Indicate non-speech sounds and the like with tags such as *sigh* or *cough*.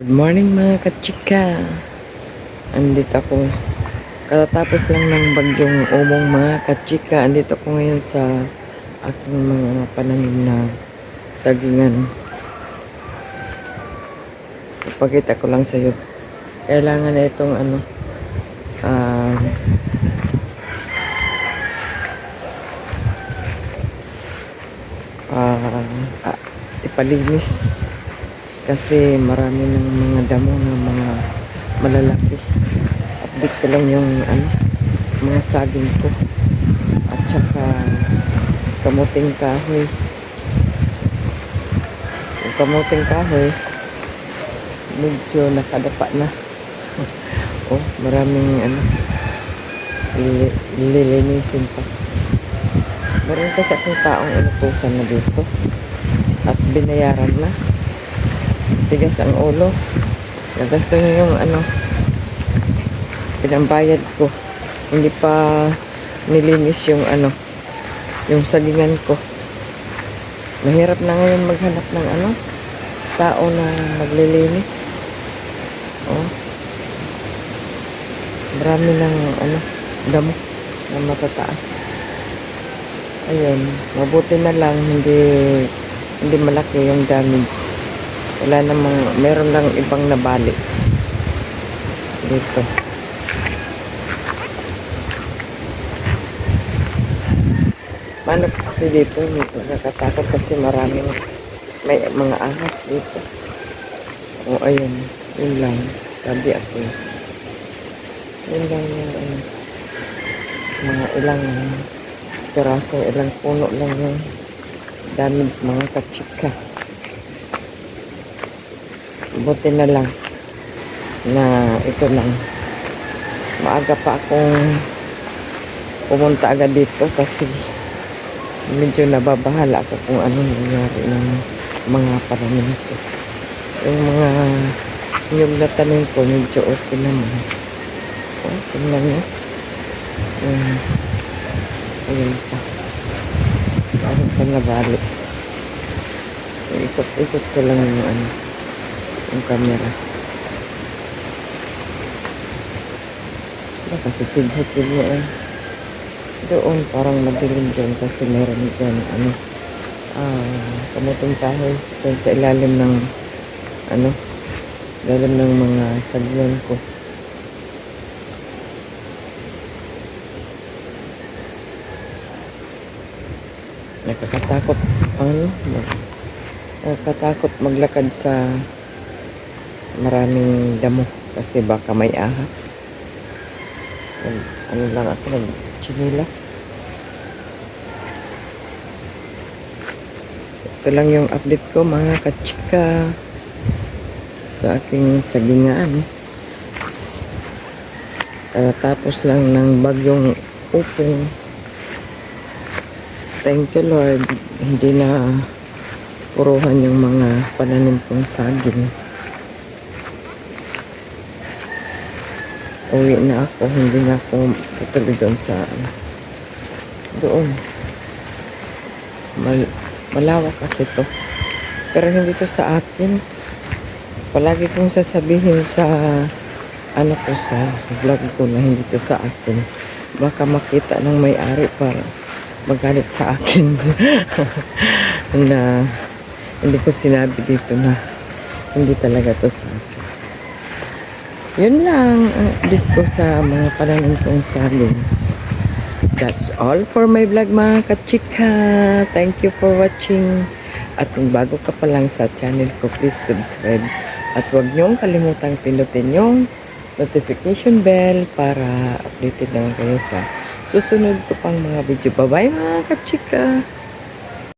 Good morning mga kachika. Andito ako. Katatapos lang ng bagyong umong mga kachika. Andito ako ngayon sa aking mga pananim na sagingan. Ipakita ko lang sa iyo. Kailangan na itong ano ah ah, ah, ipalinis kasi marami ng mga damo ng mga malalaki. Update ko lang yung ano, mga saging ko. At saka kamuting kahoy. Yung kamuting kahoy, medyo nakadapa na. *laughs* oh, maraming ano, li- lilinisin pa. Meron kasi akong taong inutusan na dito. At binayaran na tigas ang ulo. Nagasto niya yung ano, pinambayad ko. Hindi pa nilinis yung ano, yung sagingan ko. Mahirap na ngayon maghanap ng ano, tao na maglilinis. Oh. Marami ng ano, damo na matataas. Ayun, mabuti na lang hindi hindi malaki yung damage wala namang meron lang ibang nabali. Dito. Paano kasi dito? Nakakatakot kasi maraming may mga ahas dito. O ayun. Yun lang. Sabi ako. Yun lang yung ano mga ilang piraso ilang puno lang yung damage mga kachika buti na lang na ito lang. Maaga pa akong pumunta agad dito kasi medyo nababahala ako kung anong nangyari ng mga pananim ko yung mga yung natanim ko medyo okay naman. Oh, tingnan nyo um, ayun pa. Parang pa nabali ikot-ikot ko lang yung ano yung camera. Wala kasi sighot yun mo eh. Doon parang madilim dyan kasi meron dyan ano ah, kamuting kahoy dyan sa ilalim ng ano ilalim ng mga sagyan ko. Nakakatakot ano nakakatakot maglakad sa maraming damo kasi baka may ahas. Nag, ano lang ako, nag-chinilas. Ito lang yung update ko mga kachika sa aking sagingan. Tapos lang ng bagyong upong. Thank you Lord. Hindi na puruhan yung mga pananim kong saging. Uwi na ako, hindi na ako tutuloy doon sa doon. Mal, malawak kasi to. Pero hindi to sa akin. Palagi kong sasabihin sa ano ko sa vlog ko na hindi to sa akin. Baka makita ng may-ari para magalit sa akin *laughs* na hindi ko sinabi dito na hindi talaga to sa akin. Yun lang ang update ko sa mga pananim kong saging. That's all for my vlog mga kachika. Thank you for watching. At kung bago ka pa lang sa channel ko, please subscribe. At huwag niyong kalimutang pinutin yung notification bell para updated naman kayo sa susunod ko pang mga video. Bye-bye mga kachika.